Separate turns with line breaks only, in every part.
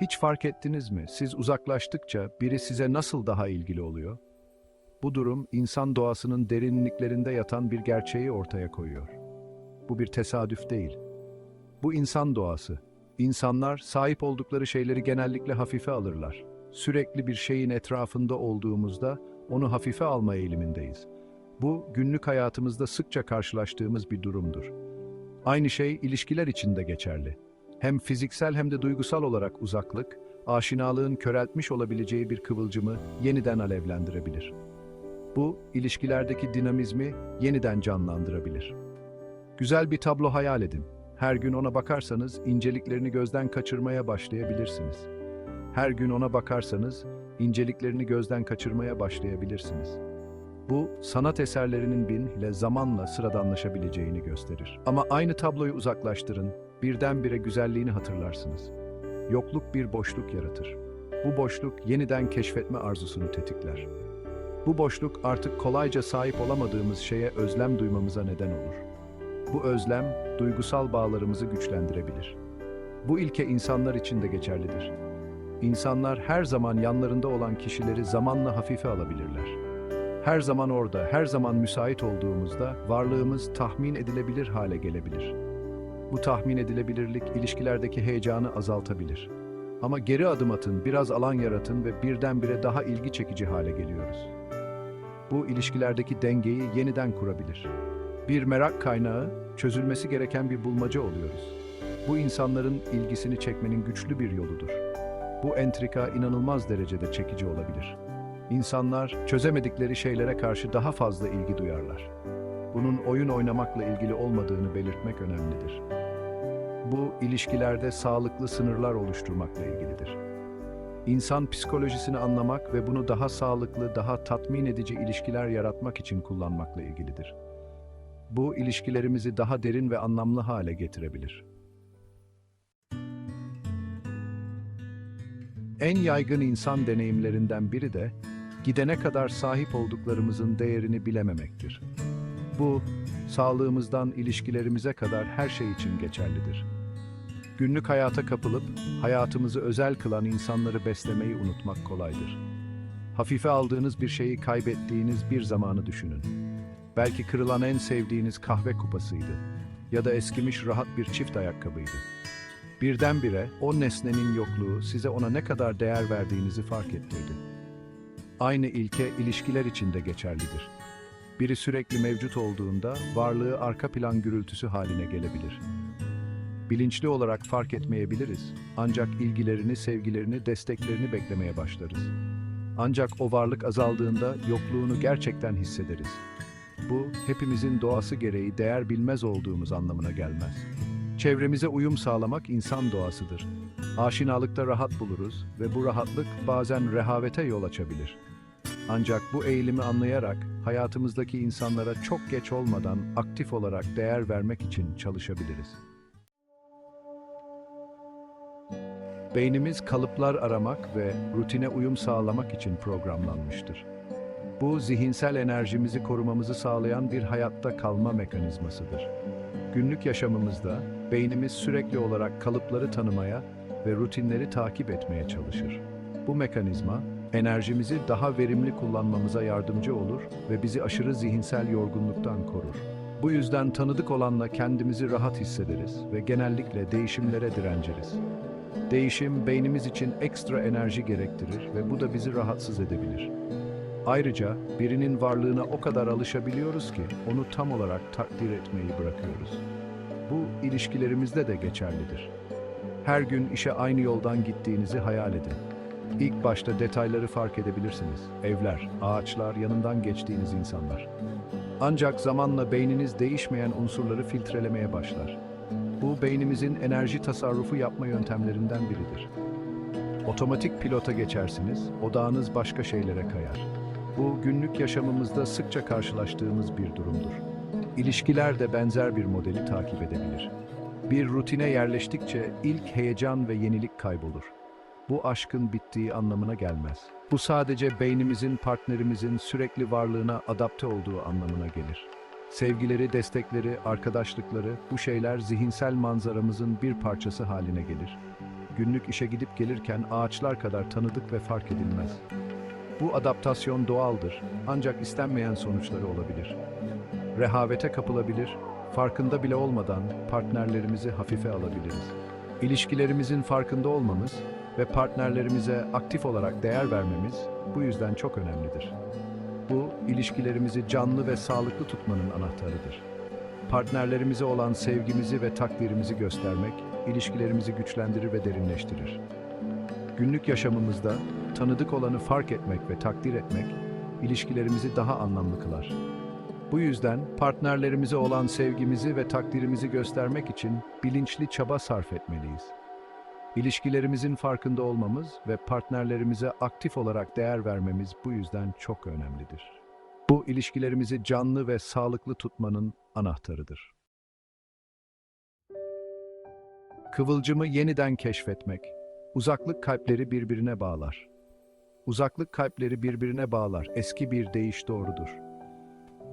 Hiç fark ettiniz mi? Siz uzaklaştıkça biri size nasıl daha ilgili oluyor? Bu durum insan doğasının derinliklerinde yatan bir gerçeği ortaya koyuyor. Bu bir tesadüf değil. Bu insan doğası. İnsanlar sahip oldukları şeyleri genellikle hafife alırlar. Sürekli bir şeyin etrafında olduğumuzda onu hafife alma eğilimindeyiz. Bu günlük hayatımızda sıkça karşılaştığımız bir durumdur. Aynı şey ilişkiler için de geçerli. Hem fiziksel hem de duygusal olarak uzaklık, aşinalığın köreltmiş olabileceği bir kıvılcımı yeniden alevlendirebilir. Bu, ilişkilerdeki dinamizmi yeniden canlandırabilir. Güzel bir tablo hayal edin. Her gün ona bakarsanız inceliklerini gözden kaçırmaya başlayabilirsiniz. Her gün ona bakarsanız inceliklerini gözden kaçırmaya başlayabilirsiniz. Bu, sanat eserlerinin bin ile zamanla sıradanlaşabileceğini gösterir. Ama aynı tabloyu uzaklaştırın, birdenbire güzelliğini hatırlarsınız. Yokluk bir boşluk yaratır. Bu boşluk yeniden keşfetme arzusunu tetikler. Bu boşluk artık kolayca sahip olamadığımız şeye özlem duymamıza neden olur. Bu özlem, duygusal bağlarımızı güçlendirebilir. Bu ilke insanlar için de geçerlidir. İnsanlar her zaman yanlarında olan kişileri zamanla hafife alabilirler. Her zaman orada, her zaman müsait olduğumuzda varlığımız tahmin edilebilir hale gelebilir. Bu tahmin edilebilirlik ilişkilerdeki heyecanı azaltabilir. Ama geri adım atın, biraz alan yaratın ve birdenbire daha ilgi çekici hale geliyoruz. Bu ilişkilerdeki dengeyi yeniden kurabilir. Bir merak kaynağı, çözülmesi gereken bir bulmaca oluyoruz. Bu insanların ilgisini çekmenin güçlü bir yoludur. Bu entrika inanılmaz derecede çekici olabilir. İnsanlar çözemedikleri şeylere karşı daha fazla ilgi duyarlar. Bunun oyun oynamakla ilgili olmadığını belirtmek önemlidir. Bu ilişkilerde sağlıklı sınırlar oluşturmakla ilgilidir. İnsan psikolojisini anlamak ve bunu daha sağlıklı, daha tatmin edici ilişkiler yaratmak için kullanmakla ilgilidir. Bu ilişkilerimizi daha derin ve anlamlı hale getirebilir. En yaygın insan deneyimlerinden biri de gidene kadar sahip olduklarımızın değerini bilememektir. Bu, sağlığımızdan ilişkilerimize kadar her şey için geçerlidir. Günlük hayata kapılıp hayatımızı özel kılan insanları beslemeyi unutmak kolaydır. Hafife aldığınız bir şeyi kaybettiğiniz bir zamanı düşünün. Belki kırılan en sevdiğiniz kahve kupasıydı ya da eskimiş rahat bir çift ayakkabıydı. Birdenbire o nesnenin yokluğu size ona ne kadar değer verdiğinizi fark ettirdi. Aynı ilke ilişkiler için de geçerlidir. Biri sürekli mevcut olduğunda varlığı arka plan gürültüsü haline gelebilir. Bilinçli olarak fark etmeyebiliriz. Ancak ilgilerini, sevgilerini, desteklerini beklemeye başlarız. Ancak o varlık azaldığında yokluğunu gerçekten hissederiz. Bu, hepimizin doğası gereği değer bilmez olduğumuz anlamına gelmez. Çevremize uyum sağlamak insan doğasıdır. Aşinalıkta rahat buluruz ve bu rahatlık bazen rehavete yol açabilir. Ancak bu eğilimi anlayarak hayatımızdaki insanlara çok geç olmadan aktif olarak değer vermek için çalışabiliriz. Beynimiz kalıplar aramak ve rutine uyum sağlamak için programlanmıştır. Bu zihinsel enerjimizi korumamızı sağlayan bir hayatta kalma mekanizmasıdır. Günlük yaşamımızda beynimiz sürekli olarak kalıpları tanımaya ve rutinleri takip etmeye çalışır. Bu mekanizma enerjimizi daha verimli kullanmamıza yardımcı olur ve bizi aşırı zihinsel yorgunluktan korur. Bu yüzden tanıdık olanla kendimizi rahat hissederiz ve genellikle değişimlere direnciriz. Değişim beynimiz için ekstra enerji gerektirir ve bu da bizi rahatsız edebilir. Ayrıca birinin varlığına o kadar alışabiliyoruz ki onu tam olarak takdir etmeyi bırakıyoruz. Bu ilişkilerimizde de geçerlidir. Her gün işe aynı yoldan gittiğinizi hayal edin. İlk başta detayları fark edebilirsiniz. Evler, ağaçlar, yanından geçtiğiniz insanlar. Ancak zamanla beyniniz değişmeyen unsurları filtrelemeye başlar. Bu beynimizin enerji tasarrufu yapma yöntemlerinden biridir. Otomatik pilota geçersiniz, odağınız başka şeylere kayar. Bu günlük yaşamımızda sıkça karşılaştığımız bir durumdur. İlişkiler de benzer bir modeli takip edebilir. Bir rutine yerleştikçe ilk heyecan ve yenilik kaybolur. Bu aşkın bittiği anlamına gelmez. Bu sadece beynimizin partnerimizin sürekli varlığına adapte olduğu anlamına gelir. Sevgileri, destekleri, arkadaşlıkları bu şeyler zihinsel manzaramızın bir parçası haline gelir. günlük işe gidip gelirken ağaçlar kadar tanıdık ve fark edilmez. Bu adaptasyon doğaldır ancak istenmeyen sonuçları olabilir. Rehavete kapılabilir, farkında bile olmadan partnerlerimizi hafife alabiliriz. İlişkilerimizin farkında olmamız ve partnerlerimize aktif olarak değer vermemiz bu yüzden çok önemlidir. Bu, ilişkilerimizi canlı ve sağlıklı tutmanın anahtarıdır. Partnerlerimize olan sevgimizi ve takdirimizi göstermek, ilişkilerimizi güçlendirir ve derinleştirir. Günlük yaşamımızda tanıdık olanı fark etmek ve takdir etmek, ilişkilerimizi daha anlamlı kılar. Bu yüzden partnerlerimize olan sevgimizi ve takdirimizi göstermek için bilinçli çaba sarf etmeliyiz. İlişkilerimizin farkında olmamız ve partnerlerimize aktif olarak değer vermemiz bu yüzden çok önemlidir. Bu ilişkilerimizi canlı ve sağlıklı tutmanın anahtarıdır. Kıvılcımı yeniden keşfetmek. Uzaklık kalpleri birbirine bağlar. Uzaklık kalpleri birbirine bağlar. Eski bir deyiş doğrudur.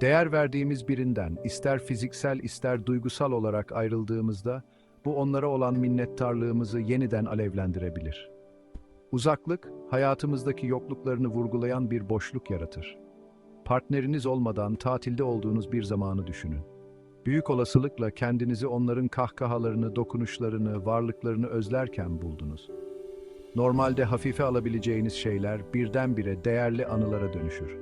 Değer verdiğimiz birinden ister fiziksel ister duygusal olarak ayrıldığımızda bu onlara olan minnettarlığımızı yeniden alevlendirebilir. Uzaklık, hayatımızdaki yokluklarını vurgulayan bir boşluk yaratır. Partneriniz olmadan tatilde olduğunuz bir zamanı düşünün. Büyük olasılıkla kendinizi onların kahkahalarını, dokunuşlarını, varlıklarını özlerken buldunuz. Normalde hafife alabileceğiniz şeyler birdenbire değerli anılara dönüşür.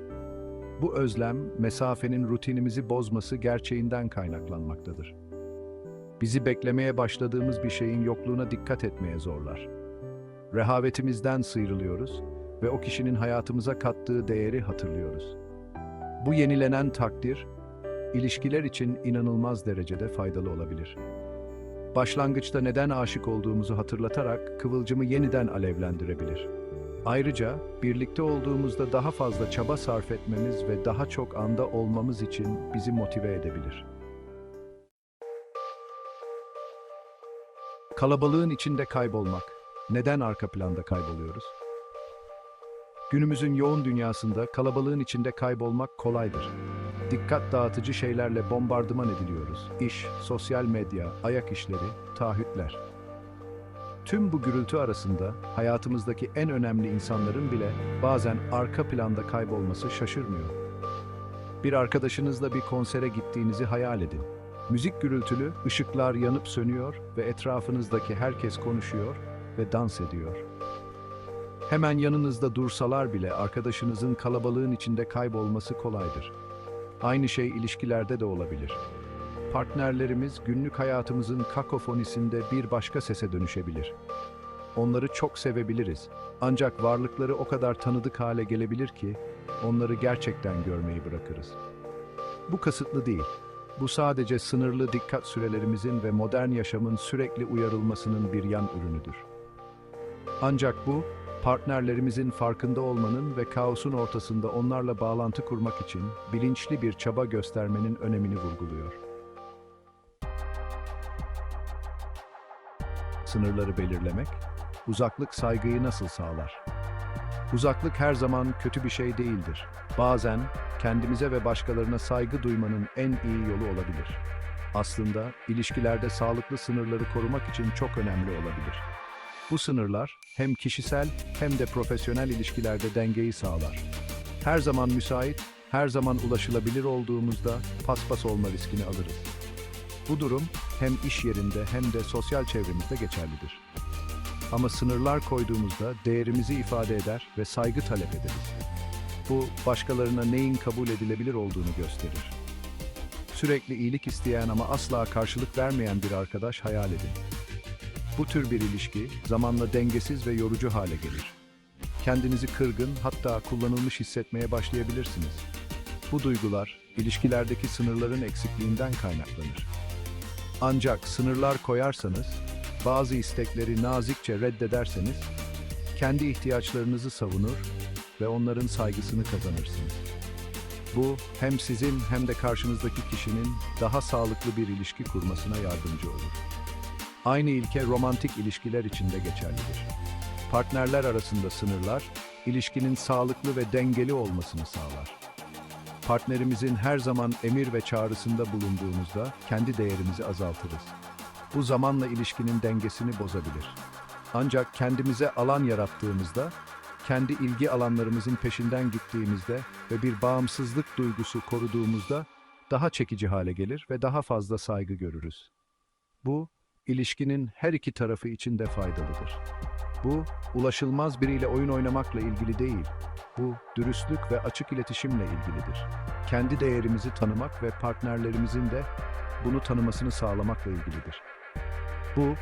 Bu özlem, mesafenin rutinimizi bozması gerçeğinden kaynaklanmaktadır. Bizi beklemeye başladığımız bir şeyin yokluğuna dikkat etmeye zorlar. Rehavetimizden sıyrılıyoruz ve o kişinin hayatımıza kattığı değeri hatırlıyoruz. Bu yenilenen takdir, ilişkiler için inanılmaz derecede faydalı olabilir. Başlangıçta neden aşık olduğumuzu hatırlatarak kıvılcımı yeniden alevlendirebilir. Ayrıca birlikte olduğumuzda daha fazla çaba sarf etmemiz ve daha çok anda olmamız için bizi motive edebilir. Kalabalığın içinde kaybolmak. Neden arka planda kayboluyoruz? Günümüzün yoğun dünyasında kalabalığın içinde kaybolmak kolaydır. Dikkat dağıtıcı şeylerle bombardıman ediliyoruz. İş, sosyal medya, ayak işleri, taahhütler. Tüm bu gürültü arasında hayatımızdaki en önemli insanların bile bazen arka planda kaybolması şaşırmıyor. Bir arkadaşınızla bir konsere gittiğinizi hayal edin. Müzik gürültülü, ışıklar yanıp sönüyor ve etrafınızdaki herkes konuşuyor ve dans ediyor. Hemen yanınızda dursalar bile arkadaşınızın kalabalığın içinde kaybolması kolaydır. Aynı şey ilişkilerde de olabilir. Partnerlerimiz günlük hayatımızın kakofonisinde bir başka sese dönüşebilir. Onları çok sevebiliriz. Ancak varlıkları o kadar tanıdık hale gelebilir ki onları gerçekten görmeyi bırakırız. Bu kasıtlı değil. Bu sadece sınırlı dikkat sürelerimizin ve modern yaşamın sürekli uyarılmasının bir yan ürünüdür. Ancak bu, partnerlerimizin farkında olmanın ve kaosun ortasında onlarla bağlantı kurmak için bilinçli bir çaba göstermenin önemini vurguluyor. Sınırları belirlemek, uzaklık saygıyı nasıl sağlar? Uzaklık her zaman kötü bir şey değildir. Bazen kendimize ve başkalarına saygı duymanın en iyi yolu olabilir. Aslında ilişkilerde sağlıklı sınırları korumak için çok önemli olabilir. Bu sınırlar hem kişisel hem de profesyonel ilişkilerde dengeyi sağlar. Her zaman müsait, her zaman ulaşılabilir olduğumuzda paspas olma riskini alırız. Bu durum hem iş yerinde hem de sosyal çevremizde geçerlidir. Ama sınırlar koyduğumuzda değerimizi ifade eder ve saygı talep ederiz. Bu başkalarına neyin kabul edilebilir olduğunu gösterir. Sürekli iyilik isteyen ama asla karşılık vermeyen bir arkadaş hayal edin. Bu tür bir ilişki zamanla dengesiz ve yorucu hale gelir. Kendinizi kırgın hatta kullanılmış hissetmeye başlayabilirsiniz. Bu duygular ilişkilerdeki sınırların eksikliğinden kaynaklanır. Ancak sınırlar koyarsanız, bazı istekleri nazikçe reddederseniz, kendi ihtiyaçlarınızı savunur ve onların saygısını kazanırsınız. Bu hem sizin hem de karşınızdaki kişinin daha sağlıklı bir ilişki kurmasına yardımcı olur. Aynı ilke romantik ilişkiler için de geçerlidir. Partnerler arasında sınırlar, ilişkinin sağlıklı ve dengeli olmasını sağlar. Partnerimizin her zaman emir ve çağrısında bulunduğumuzda kendi değerimizi azaltırız. Bu zamanla ilişkinin dengesini bozabilir. Ancak kendimize alan yarattığımızda, kendi ilgi alanlarımızın peşinden gittiğimizde ve bir bağımsızlık duygusu koruduğumuzda daha çekici hale gelir ve daha fazla saygı görürüz. Bu, ilişkinin her iki tarafı için de faydalıdır. Bu, ulaşılmaz biriyle oyun oynamakla ilgili değil. Bu, dürüstlük ve açık iletişimle ilgilidir. Kendi değerimizi tanımak ve partnerlerimizin de bunu tanımasını sağlamakla ilgilidir. Bu,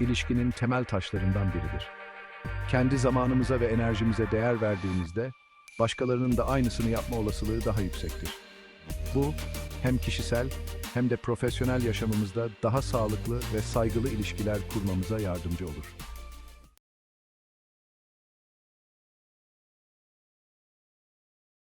ilişkinin temel taşlarından biridir. Kendi zamanımıza ve enerjimize değer verdiğimizde, başkalarının da aynısını yapma olasılığı daha yüksektir. Bu, hem kişisel hem de profesyonel yaşamımızda daha sağlıklı ve saygılı ilişkiler kurmamıza yardımcı olur.